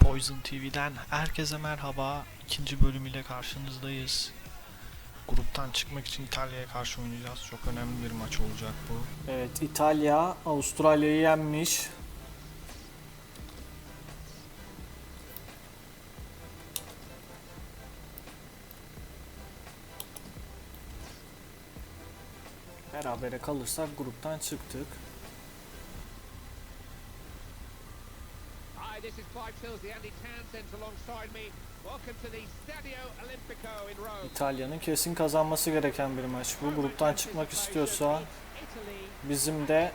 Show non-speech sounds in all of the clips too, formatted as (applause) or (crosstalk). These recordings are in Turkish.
Poison TV'den herkese merhaba. İkinci bölüm ile karşınızdayız. Gruptan çıkmak için İtalya'ya karşı oynayacağız. Çok önemli bir maç olacak bu. Evet İtalya Avustralya'yı yenmiş. Berabere kalırsak gruptan çıktık. This is Clive Tilsley, Andy Townsend alongside me. Welcome to the Stadio Olimpico in Rome. İtalya'nın kesin kazanması gereken bir maç bu. Gruptan çıkmak istiyorsa bizim de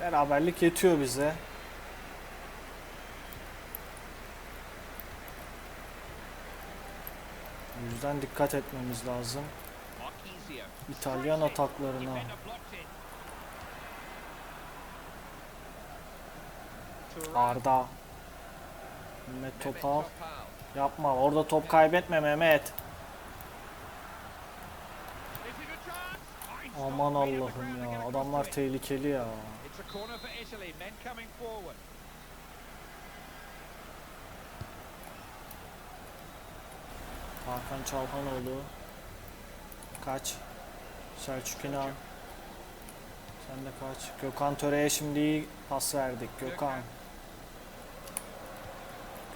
beraberlik yetiyor bize. O yüzden dikkat etmemiz lazım. İtalyan ataklarına. Arda. Mehmet Topal. Yapma. Orada top kaybetme Mehmet. Aman Allah'ım ya. Adamlar tehlikeli ya. Hakan Çalhanoğlu. Kaç. Selçuk İnan. Sen de kaç. Gökhan Töre'ye şimdi pas verdik. Gökhan.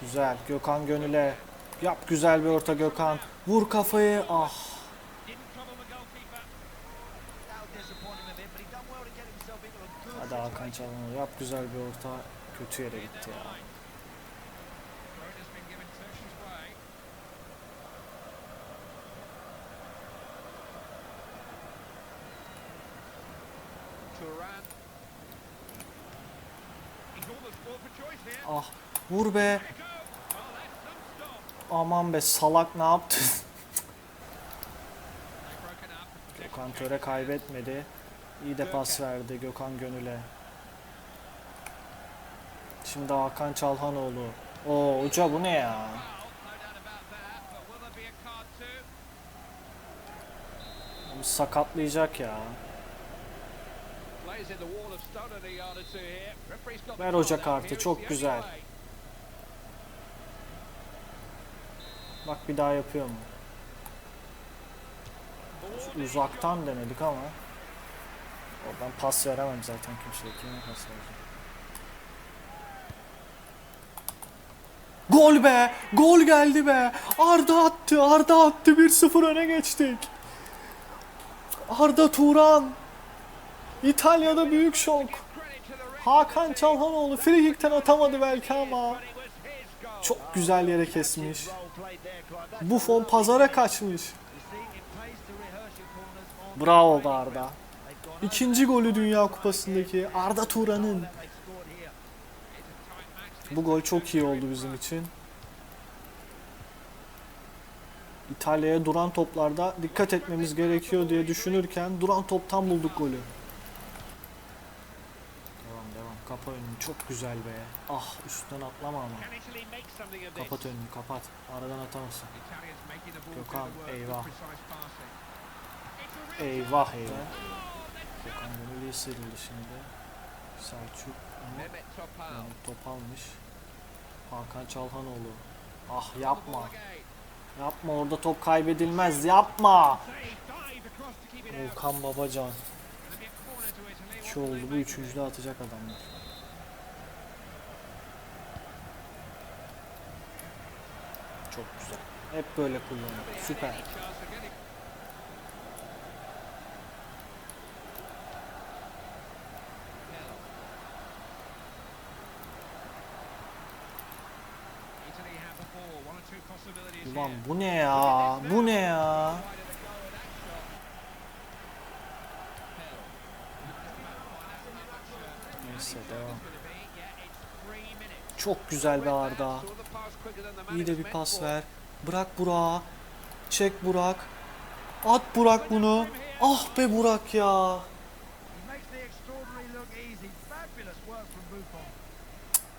Güzel. Gökhan Gönül'e. Yap güzel bir orta Gökhan. Vur kafayı. Ah. Hadi Hakan Çalhanoğlu. Yap güzel bir orta. Kötü yere gitti ya. Throw has been Aman be salak ne yaptın? Gökhan Töre kaybetmedi. İyi de pas verdi Gökhan Gönül'e. Şimdi Hakan Çalhanoğlu. Oo hoca bu ne ya? Bunu sakatlayacak ya. Plays in the wall of Bak bir daha yapıyor mu? Uzaktan denedik ama. Oradan pas veremem zaten kimseye. Kime pas vereceğim? Gol be! Gol geldi be! Arda attı! Arda attı! 1-0 öne geçtik. Arda Turan. İtalya'da büyük şok. Hakan Çalhanoğlu frikikten atamadı belki ama çok güzel yere kesmiş. Buffon pazara kaçmış. Bravo Arda. İkinci golü Dünya Kupası'ndaki Arda Turan'ın. Bu gol çok iyi oldu bizim için. İtalya'ya duran toplarda dikkat etmemiz gerekiyor diye düşünürken duran toptan bulduk golü. Kapa önünü. Çok güzel be. Ah üstten atlama ama. Kapat önünü kapat. Aradan ball Gökhan, eyvah. Eyvah eyvah. Gökhan Gönül iyi sıyrıldı şimdi. Selçuk Topal. Mehmet top almış. Hakan Çalhanoğlu. Ah yapma. Yapma orada top kaybedilmez. Yapma. Volkan Babacan. 2 oldu bu üçüncüde atacak adamlar. Çok güzel. Hep böyle kullanıyor. Süper. Ulan bu ne ya? Bu ne ya? Neyse devam. Çok güzel be Arda. İyi de bir pas ver. Bırak Burak'a. Çek Burak. At Burak bunu. Ah be Burak ya.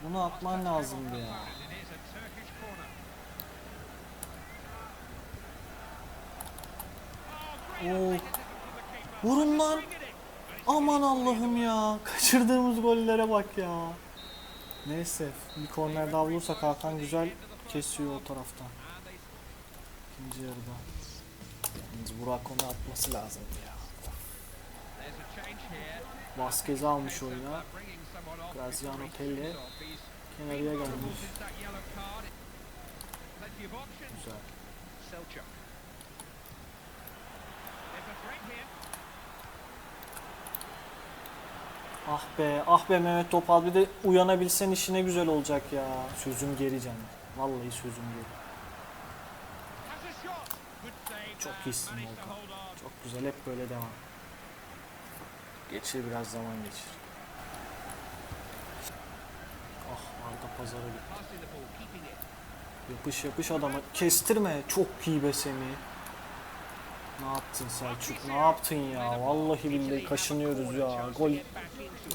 Bunu atman lazımdı ya. Oo. Vurun lan. Aman Allah'ım ya. Kaçırdığımız gollere bak ya. Neyse bir korner daha vurursak Hakan güzel kesiyor o taraftan. İkinci yarıda. Yalnız Burak onu atması lazım ya. Vasquez'i almış oyuna. Graziano Pelle kenarıya gelmiş. Güzel. Ah be, ah be Mehmet Topal bir de uyanabilsen işine güzel olacak ya. Sözüm geri canım. Vallahi sözüm geri. Çok iyisin Volkan. Çok güzel hep böyle devam. Geçir biraz zaman geçir. Ah Arda pazara gitti. Yapış yapış adama. Kestirme. Çok iyi be Semih. Ne yaptın Selçuk? Ne yaptın ya? Vallahi billahi kaşınıyoruz ya. Gol.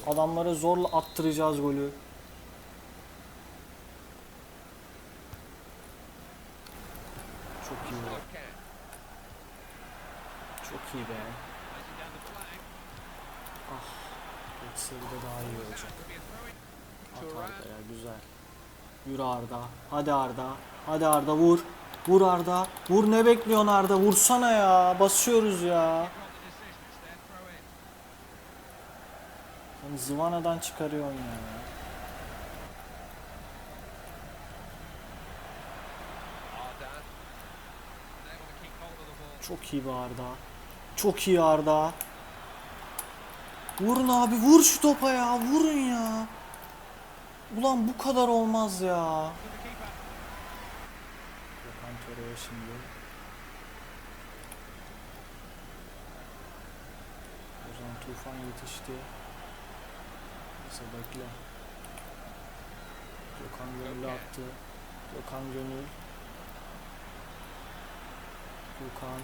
Adamlara zorla attıracağız golü. Çok iyi. Çok iyi be. Ah. Geçseydi de daha iyi olacak. At Arda ya güzel. Yürü Arda. Hadi Arda. Hadi Arda vur. Vur Arda. Vur ne bekliyorsun Arda? Vursana ya. Basıyoruz ya. Throw-in. Sen zıvanadan çıkarıyorsun ya. Çok iyi be Arda. Çok iyi Arda. Vurun abi vur şu topa ya. Vurun ya. Ulan bu kadar olmaz ya. Töre'ye şimdi. Ozan Tufan yetişti. Neyse bekle. Gökhan Gönül'ü attı. Gökhan Gönül. Gökhan.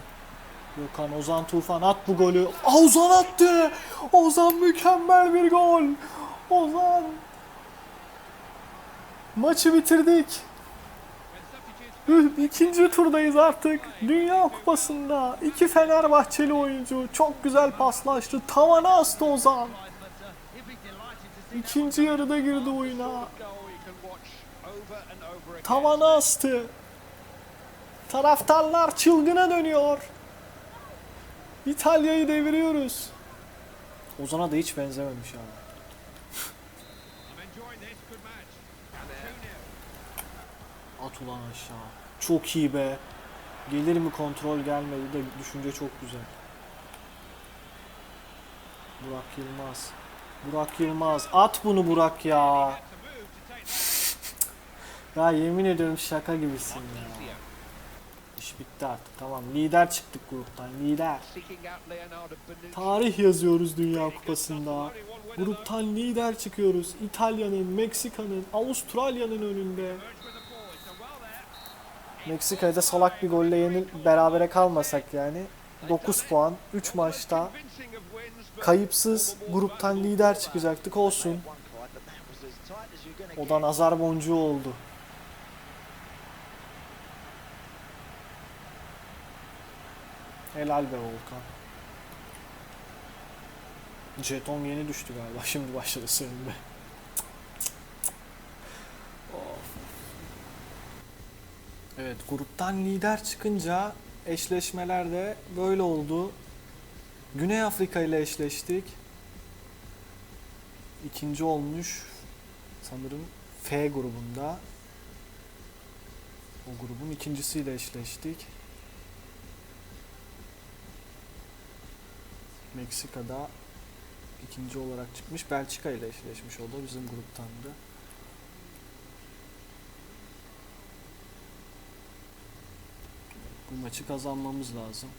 Gökhan Ozan Tufan at bu golü. Aa, Ozan attı. Ozan mükemmel bir gol. Ozan. Maçı bitirdik. İkinci turdayız artık. Dünya Kupası'nda iki Fenerbahçeli oyuncu çok güzel paslaştı. Tavana astı Ozan. İkinci yarıda girdi oyuna. Tavana astı. Taraftarlar çılgına dönüyor. İtalya'yı deviriyoruz. Ozan'a da hiç benzememiş abi. At ulan aşağı. Çok iyi be. Gelir mi kontrol gelmedi de düşünce çok güzel. Burak Yılmaz. Burak Yılmaz. At bunu Burak ya. Ya yemin ediyorum şaka gibisin ya. İş bitti artık. Tamam. Lider çıktık gruptan. Lider. Tarih yazıyoruz Dünya Kupası'nda. Gruptan lider çıkıyoruz. İtalya'nın, Meksika'nın, Avustralya'nın önünde. There. Meksika'ya da salak bir golle yenil berabere kalmasak yani. 9 puan 3 maçta kayıpsız gruptan lider çıkacaktık olsun. O da nazar boncuğu oldu. Helal be Volkan. Jeton yeni düştü galiba. (laughs) Şimdi başladı sevinme. Evet gruptan lider çıkınca eşleşmeler de böyle oldu. Güney Afrika ile eşleştik. İkinci olmuş sanırım F grubunda. O grubun ikincisiyle eşleştik. Meksika'da ikinci olarak çıkmış. Belçika ile eşleşmiş o da bizim gruptandı. Bu maçı kazanmamız lazım.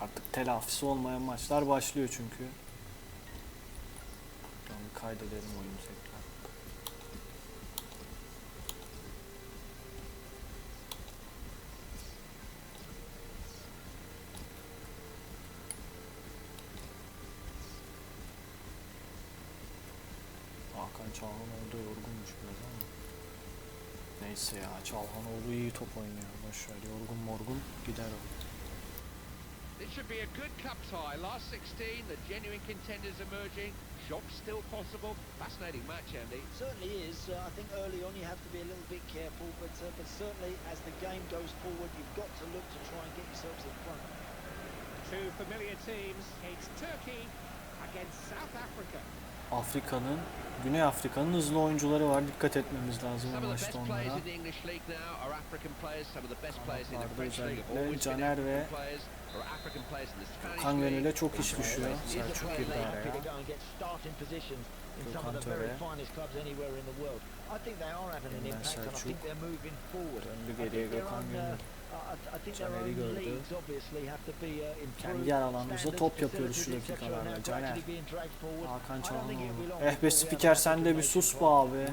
Artık telafisi olmayan maçlar başlıyor çünkü. Ben kaydedelim oyunu tekrar. Hakan Çağlan orada yorgunmuş biraz ama. Neyse ya Çalhanoğlu iyi top oynuyor. Boşver yorgun morgun gider o. This should be a good cup tie. Last 16, the genuine contenders emerging. Shocks still possible. Fascinating match, Andy. certainly is. Uh, I think early on you have to be a little bit careful, but uh, but certainly as the game goes forward, you've got to look to try and get yourselves in front. Two familiar teams. It's Turkey against South Africa. Afrika'nın, Güney Afrika'nın hızlı oyuncuları var. Dikkat etmemiz lazım the maçta onlara. have özellikle Caner ve league. Gönül'e çok iş düşüyor. Selçuk girdi araya. Gökhan Töre. Yeniden Selçuk. Döndü geriye Gökhan Gönül. Caner'i gördü. Kendi alanımızda top yapıyoruz şu dakikalarda. Caner. Hakan Çalhanoğlu. Eh be spiker sen de bir sus be abi.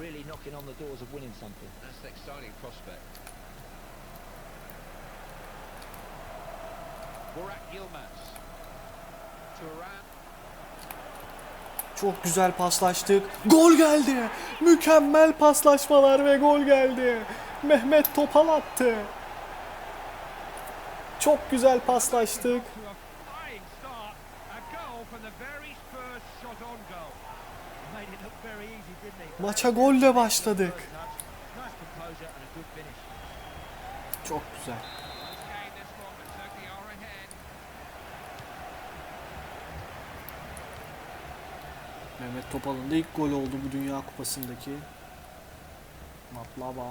Çok güzel paslaştık. Gol geldi. Mükemmel paslaşmalar ve gol geldi. Mehmet Topal attı. Çok güzel paslaştık. Maça golle başladık. Çok güzel. Mehmet Topal'ın da ilk gol oldu bu Dünya Kupası'ndaki. Matlaba.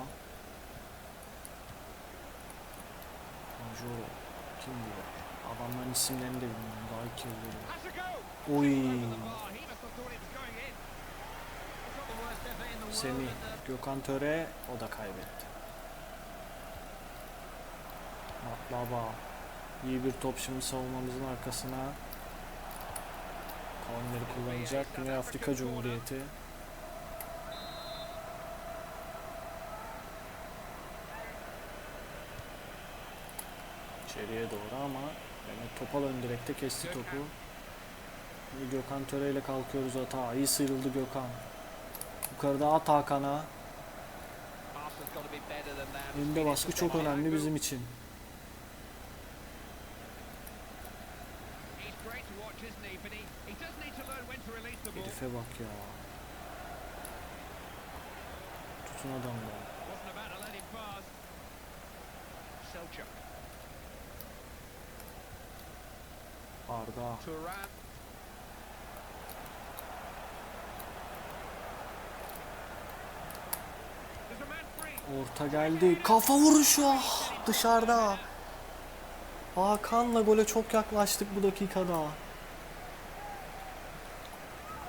Majoro. Kim bu? Adamların isimlerini de bilmiyorum. Daha iki yıl. Oy. Semih. Gökhan Töre. O da kaybetti. Matlaba. İyi bir top şimdi savunmamızın arkasına. Korneri kullanacak. Güney Afrika Cumhuriyeti. İçeriye doğru ama Mehmet Topal ön direkte kesti topu. Gökhan Töre ile kalkıyoruz atağa. İyi sıyrıldı Gökhan. Yukarıda at Hakan'a. Önde baskı çok önemli bizim için. Herife bak ya. Tutun adamı. Arda. Orta geldi. Kafa vuruşu. Ah, dışarıda. Hakan'la gole çok yaklaştık bu dakikada.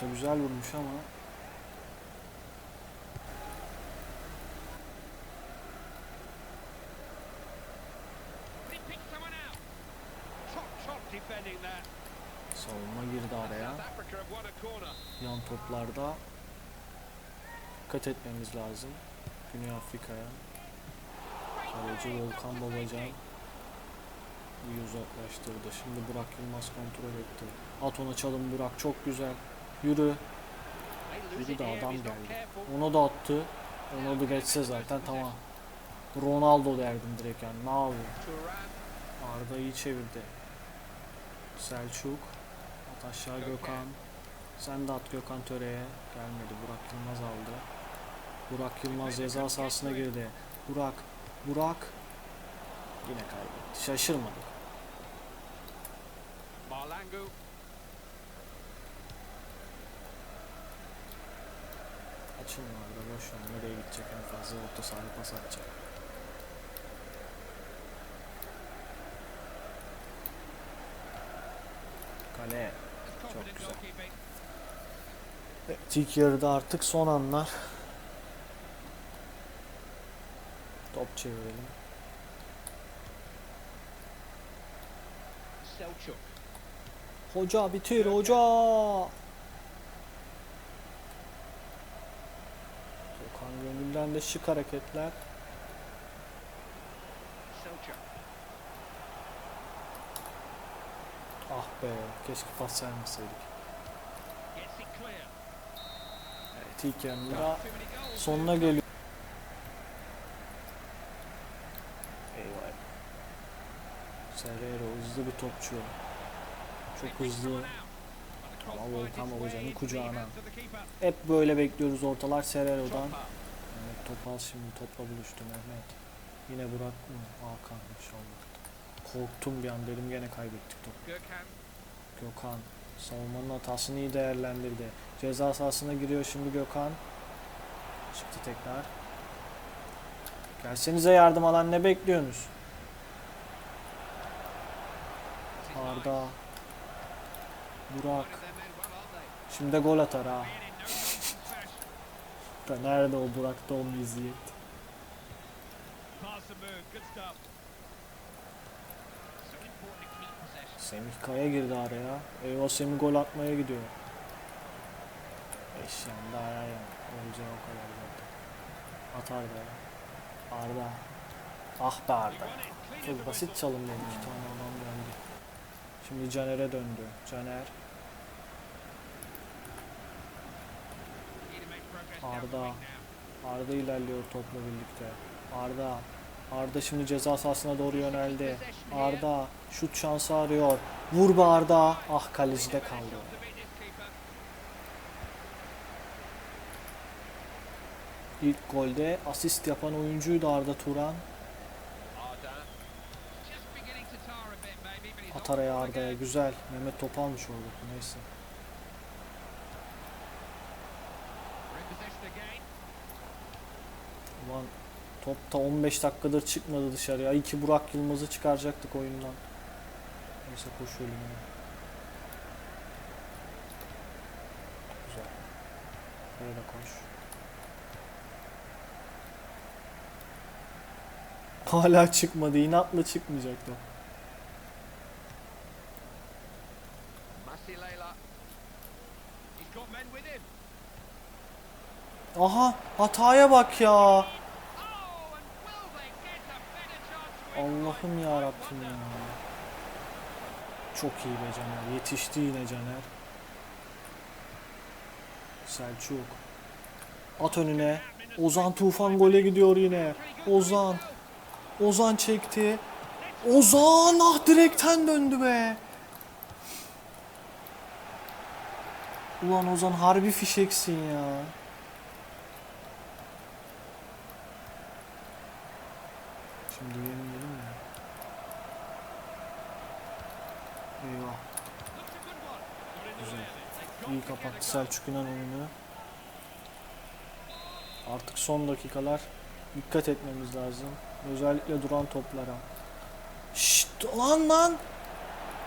Da güzel vurmuş ama. Savunma girdi araya. Yan toplarda dikkat etmemiz lazım. Güney Afrika'ya. Kaleci Volkan Babacan iyi uzaklaştırdı. Şimdi Burak Yılmaz kontrol etti. At ona çalım Burak çok güzel. Yürü. İt de adam geldi. Ona da attı. Ona da geçse zaten tamam. Ronaldo derdim direkt yani. Ne yapıyor? Arda iyi çevirdi. Selçuk. At aşağı Gökhan. Sen de at Gökhan Töre'ye. Gelmedi. Burak Yılmaz aldı. Burak Yılmaz ceza sahasına girdi. Burak. Burak. Yine kaybetti. Şaşırmadık. Marlangu. Açılma Arda. Boş ver. Nereye gidecek en fazla orta sahaya pas atacak. Kale. Confident güzel. Evet, ilk yarıda artık son anlar. Top çevirelim. Hoca bitir hoca. Okan Gönül'den de şık hareketler. Selchuk. Ah be keşke pas vermeseydik. Evet TK da sonuna geliyor. Eyvah. Serrero hızlı bir topçu. Çok hızlı. Ama Volkan Babacan'ın kucağına. Hep böyle bekliyoruz ortalar Serrero'dan. Evet, Topal şimdi topla buluştu Mehmet. Yine Burak mı? Hakan inşallah. Korktum bir an dedim gene kaybettik topu. Gökhan. Savunmanın hatasını iyi değerlendirdi. Ceza sahasına giriyor şimdi Gökhan. Çıktı tekrar. Gelsenize yardım alan ne bekliyorsunuz? Arda. Burak. Şimdi de gol atar ha. (laughs) Da nerede o Burak'ta o meziyet? Semih Kaya girdi araya. Eyvah Semih gol atmaya gidiyor. Eş yandı ayağa yandı. Olacağı o kadar zaten. At Arda. Arda. Ah be Arda. Çok basit çalım dedi. İki tane adam geldi. Şimdi Caner'e döndü. Caner. Arda. Arda ilerliyor topla birlikte. Arda. Arda şimdi ceza sahasına doğru yöneldi. Arda şut şansı arıyor. Vur be Arda. Ah kalecide kaldı. İlk golde asist yapan oyuncuydu Arda Turan. At araya Arda'ya güzel. Mehmet top almış orada. Neyse. Ulan top da 15 dakikadır çıkmadı dışarıya. İyi ki Burak Yılmaz'ı çıkaracaktık oyundan. Neyse koş önüne. Güzel. Böyle koş. Hala çıkmadı. İnatla çıkmayacak da. Masilela. He's got men with him. Aha hataya bak ya. Allah'ım ya Rabbim ya. Çok iyi be Caner. Yetişti yine Caner. Selçuk. At önüne. Ozan Tufan gole gidiyor yine. Ozan. Ozan çekti. Ozan ah direkten döndü be. Ulan Ozan harbi fişeksin ya. Şimdi yemeyelim mi? Eyvah. Güzel. İyi kapattı Selçuk İnan oyunu. Artık son dakikalar dikkat etmemiz lazım. Özellikle duran toplara. Şşt lan lan!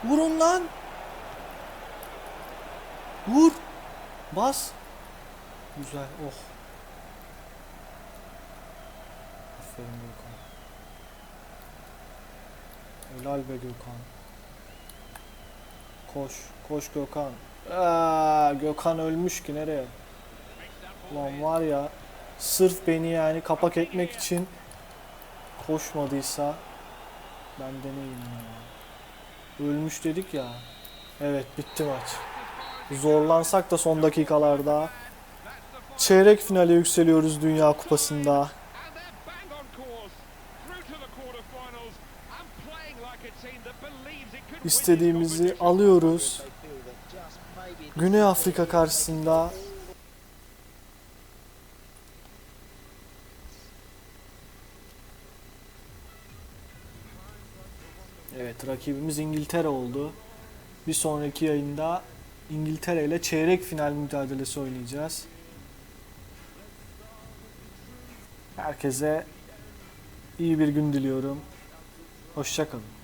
Vurun lan! Vur! Bas! Güzel, oh. Aferin Gökhan. Helal be Gökhan. Koş, koş Gökhan. Aa, Gökhan ölmüş ki nereye? Ulan var ya, sırf beni yani kapak etmek için koşmadıysa ben de neyim ya. Ölmüş dedik ya. Evet bitti maç. Zorlansak da son dakikalarda çeyrek finale yükseliyoruz Dünya Kupası'nda. İstediğimizi alıyoruz. Güney Afrika karşısında Evet rakibimiz İngiltere oldu. Bir sonraki yayında İngiltere ile çeyrek final mücadelesi oynayacağız. Herkese iyi bir gün diliyorum. Hoşçakalın.